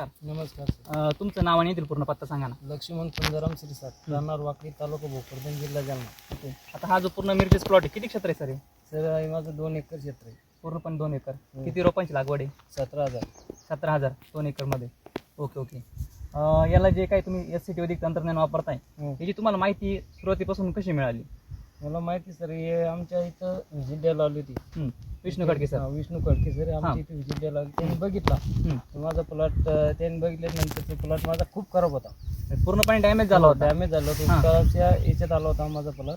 नमस्कार. नमस्कार सर. अ, तुमचं नाव आणि येथील पूर्ण पत्ता सांगा ना. लक्ष्मण कुंजाराम श्रीसात राहणार वाकडी तालुका भोकरदन जिल्हा जालना. ओके. आता हा जो पूर्ण मिरचीचा प्लॉट आहे किती क्षेत्र आहे सर हे? सर हे माझं दोन एकर क्षेत्र आहे. पूर्णपणे दोन एकर. किती रोपांची लागवड आहे? सतरा हजार. सतरा हजार दोन एकरमध्ये. Okay okay. अ, याला जे काही तुम्ही एस सी टी वैदिक तंत्रज्ञान वापरताय. याची तुम्हाला माहिती सुरुवातीपासून कशी मिळाली? मला माहिती सर हे आमच्या इथं व्हिजिट द्यायला आली होती हं. विष्णू खडके सर हा, विष्णू खडके सर हा. आमच्या इथे व्हिजिट द्यायला आली त्यांनी बघितला हं. तर माझा प्लॉट त्यांनी बघितल्यानंतर ते प्लॉट माझा खूप खराब होता पूर्णपणे डॅमेज झाला होता डॅमेज झाला होता हा. याच्यात आला होता माझा प्लॉट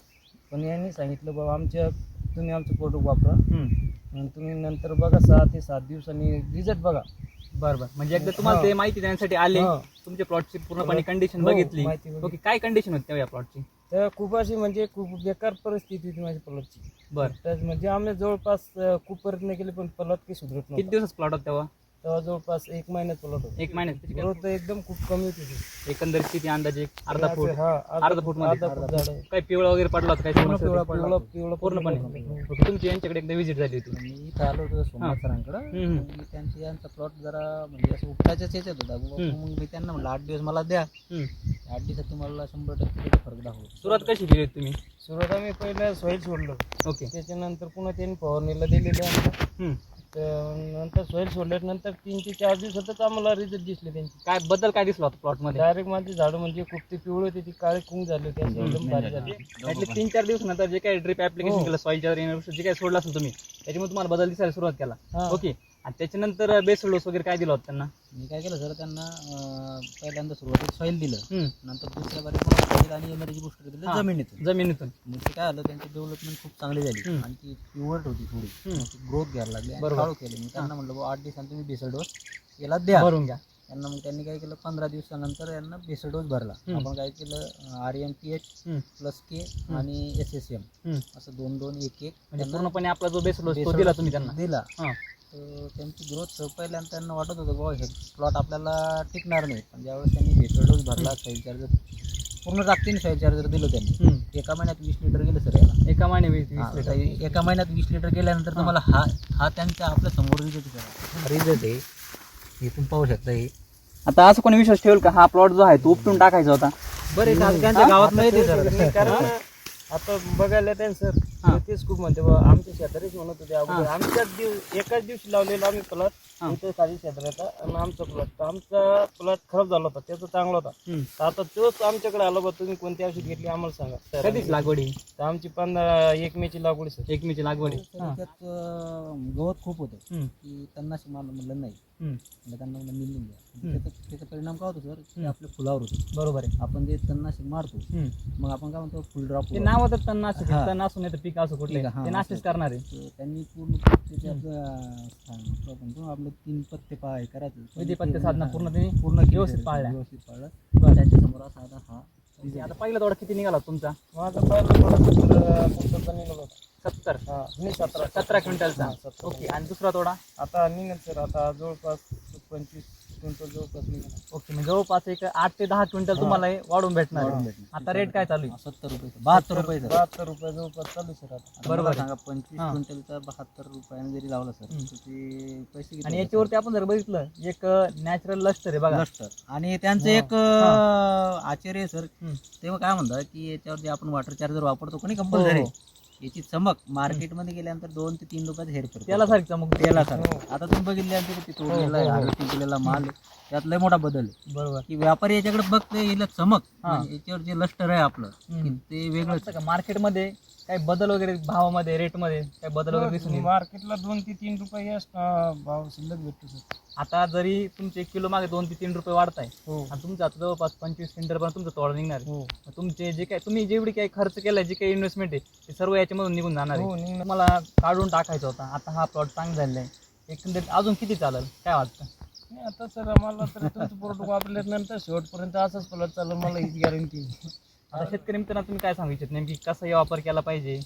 पण यांनी सांगितलं बाबा आमच्या तुम्ही आमचं प्रोडक्ट वापरा हं. आणि तुम्ही नंतर बघा सहा ते सात दिवसांनी रिझल्ट बघा बरं बरं म्हणजे एकदा तुम्हाला हा. ते माहिती देण्यासाठी आले हा. तुमच्या प्लॉटची पूर्णपणे कंडिशन हो, बघितली माहिती बघितली. ओके काय कंडिशन होती तेव्हा या प्लॉटची तर खूप अशी म्हणजे खूप बेकार परिस्थिती होती माझ्या प्लॉटची बरं. तर म्हणजे आम्ही जवळपास खूप प्रयत्न केले पण प्लॉट काही सुधरत किती नव्हता दिवस प्लॉट होता तेव्हा? तेव्हा जवळपास एक महिन्यात प्लॉट होता. एक महिन्यात ग्रोथ एकदम खूप कमी होती ती. एकंदरीत किती अंदाजे एक अर्धा फूट? हा अर्धा फूटमध्ये अर्धा फूट झाड. काही पिवळा वगैरे पडला होता काही समस्या पिवळा होती? पिवळा पिवळा पूर्णपणे. तुमची यांच्याकडे एकदा व्हिजिट झाली होती. मी इथं आलो होतो सोमनाथ सरांकडं हम्म, मी त्यांची यांचा प्लॉट जरा म्हणजे असं उपटाच्याच याच्यात होता. मग हम्म. मग मी त्यांना म्हणलं आठ दिवस मला द्या. हं. आठ दिवसात तुम्हाला शंभर टक्के त्याचा फरक दाखवू सुरुवात कशी केली होती तुम्ही? सुरुवात आम्ही पहिलं सॉईल सोडलं. ओके. त्याच्यानंतर पुन्हा त्यांनी फवारणीला दिलेलं हं. तर नंतर सॉईल सोडल्यानंतर तीन ते चार दिवसातच आम्हाला रिझल्ट दिसले त्यांचे. काय बदल काय दिसला होता प्लॉटमध्ये? डायरेक्ट माझी झाडं म्हणजे खूप ते पिवळे होते ती काळे कुंग झाले होते असे एकदम भारी झाले. तीन चार दिवसानंतर जे काही ड्रिप ऍप्लिकेशन हो. केलं सॉइलच्या जे काही सोडलं असेल तुम्ही त्याच्यामुळे तुम्हाला बदल दिसायला सुरुवात केला. हा. ओके. आणि त्याच्यानंतर बेसल डोस वगैरे काय दिला होता त्यांना मी काय केलं सर त्यांना अं, पहिल्यांदा सुरुवातीत सॉईल दिलं. नंतर दुसऱ्या बारी पुन्हा आणि एनर्जी बुस्टर दिलं हा. जमिनीतून जमिनीतून मग ते काय आलं त्यांची डेव्हलपमेंट खूप चांगली झाली हम्म. आणि ती पिवट होती थोडी हम्म. ग्रोथ घ्यायला लागली आणि बरोबर. काळू केली मी त्यांना म्हणलं बुवा आठ दिवसांनी तुम्ही बेसल डोस याला द्या भरून घ्या त्यांना मग त्यांनी काय केलं पंधरा दिवसानंतर यांना बेसल डोस भरला हम्म. आपण काय केलं R M P H. Plus K आणि एस एस एम. असं दोन दोन एक एक म्हणजे त्यांना पूर्णपणे आपला जो बेसल डोस तो दिला तुम्ही त्यांना दिला हा तर त्यांची ग्रोथ पहिल्यांदा त्यांना वाटत होतं बाबा हे प्लॉट आपल्याला टिकणार नाही. पण ज्यावेळेस त्यांनी बेसल डोस भरला सॉईल चार्जर पूर्ण ताकदीने सॉईल चार्जर दिलं त्यांनी. एका महिन्यात वीस लिटर गेलं सर याला. एका महिने वीस वीस तर लिटर एका महिन्यात वीस लिटर गेल्यानंतर तुम्हाला हा. हा त्यांचा आपल्यासमोर रिझल्ट करा रिझल्ट आहे हे तुम्ही पाहू शकता हे. आता असं कोणी विश्वास ठेवल का? हा प्लॉट जो आहे तो उपटून टाकायचा होता. बरे त्यांच्या गावात नाही ते सर कारण आता बघायला येते सर हा. तेच खूप म्हणते बा आमच्या शेजारीच म्हणत होते अगोदर आमच्याच दिवस एकाच दिवशी लावलेला आम्ही प्लॉट हा. इथे खाली शेजाऱ्याचा आणि आमचा प्लॉट आमचा प्लॉट खराब झाला होता त्याचा चांगला होता हं. तर आता तोच आमच्याकडे आला बा तुम्ही कोणती औषध घेतली आम्हाला सांगा कधीच लागवडी तर आमची पंधरा एक मेची लागवड आहे, सर एकमेची लागवडी हा. त्यात अं, गवत खूप होतं हं. की त्यांना मला म्हणलं नाही हं. म्हणलं त्यांना म्हणलं द्या हम्म. त्याचा त्याचा परिणाम काय होतो सर ते हम्म. आपल्या फुलावर होतो बरोबर आहे आपण जे तणनाशक मारतो हं. मग आपण काय म्हणतो फुल ड्रॉप ते नाव होतं तणनाशक हा. तण असू नाही तर पीक असो कुठले हा, ते नाशच असं. करणार आहे. त्यांनी पूर्ण आपलं म्हणतो आपले तीन पत्ते पा हे करायचे. विधी पत्ते साधना पूर्ण त्यांनी पूर्ण केली व्यवस्थित सर, पाळल्या. व्यवस्थित पाळलं. त्यांच्यासमोर असा आता हा आता पहिला तोडा किती निघाला तुमचा? माझा पहिला सत्तरचा निघाला होता. सत्तर. हा नाही सतरा. सतरा क्विंटलचा. हा, सतरा. ओके आणि दुसरा तोडा आता निघेल सर आता जवळपास पंचवीस. क्विंटल जवळपास निघेल ओके म्हणजे जवळपास एक आठ ते दहा क्विंटल तुम्हाला हे वाढून भेटणार वाढून आहे. भेटणार. आता रेट काय चालू आहे सत्तर रुपये बहात्तर रुपये सर बहात्तर रुपये जवळपास चालू सर आता बरोबर आहे. सांगा पंचवीस हा. क्विंटलचा बहात्तर रुपयाने जरी लावला सर हम्म. तर ते पैसे किती आणि होतात, याच्यावरती आपण जर बघितलं एक नॅचरल लस्टर आहे? बघा लष्टर. आणि त्यांचं हा. एक अं, आचार्य आहे सर हम्म. तेव्हा काय म्हणतात की याच्यावर जे आपण वॉटर चार्जर वापरतो कोणी हो, कंपल्सरी हो. याची चमक मार्केटमध्ये गेल्यानंतर दोन ते तीन रुपयाचा हेरफेर त्याला सारखी चमक त्याला सर हो. आता तुम्ही बघितल्यानंतर ते तोडलेला आहे हो, हो. हार्वेस्टिंग केलेला माल आहे. त्यात लय मोठा बदल आहे बरोबर की व्यापारी याच्याकडे बघते हिला चमक. म्हणजे याच्यावर जे लष्टर आहे आपलं हम्म. ते वेगळंच का मार्केटमध्ये काही बदल वगैरे भावामध्ये रेटमध्ये काही बदल वगैरे दिसून येईल? मार्केटला दोन ते तीन रुपये या अं, भाव शिल्लक भेटतो सर. आता जरी तुमचे एक किलो मागे दोन ते तीन रुपये वाढताय हो. आणि तुमचं आता जवळपास पंचवीस क्विंटल पर्यंत तुमचं तोडा निघणार आहे. हो. मग तुमचे जे काही तुम्ही जेवढी काही खर्च केलाय जे काही इन्व्हेस्टमेंट आहे ते सर्व याच्यामधून निघून जाणार हो आहे निघणार. तुम्हाला काढून टाकायचा होता. आता हा प्लॉट चांगला झालेला आहे. एकंदरीत अजून किती चालेल? काय वाटतं? नाही, आता सर आम्हाला तर तुमचं प्रोडक्ट वापरल्यानंतर शेवटपर्यंत असंच प्लॉट चालू मला हीच गॅरंटी शेतकरी मित्रांनो तुम्ही काय सांगू इच्छित? नेमकी कसं हे वापर केला पाहिजे?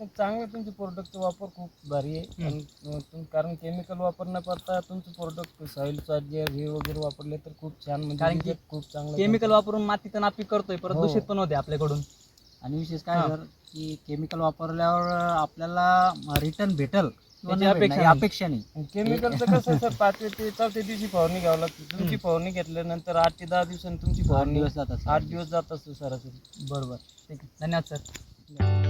तर चांगलं तुमचे प्रोडक्टचा वापर खूप भारी आहे. आणि तुम- कारण केमिकल वापर न करता तुमचं प्रोडक्ट सॉईल चार्जर हे वगैरे वापरले तर खूप छान म्हणजे कारण की result खूप चांगलं केमिकल वापरून मातीचं नापीक करतोय परत हो. दूषित पण होते आपल्याकडून. आणि विशेष काय हा. सर की केमिकल वापरल्यावर आपल्याला रिटर्न भेटल. त्याची भेटणार, अपेक्षा ही अपेक्षा नाही. केमिकलचं कसं सर पाचव्या ते चौथ्या दिवशी फवारणी घ्यावं लागते. तुमची फवारणी घेतल्यानंतर आठ ते दहा दिवसांनी तुमची आठ फवारणी दिवस जातात आठ दिवस जात असतो सरासरी. बरोबर. ठीक आहे. धन्यवाद सर.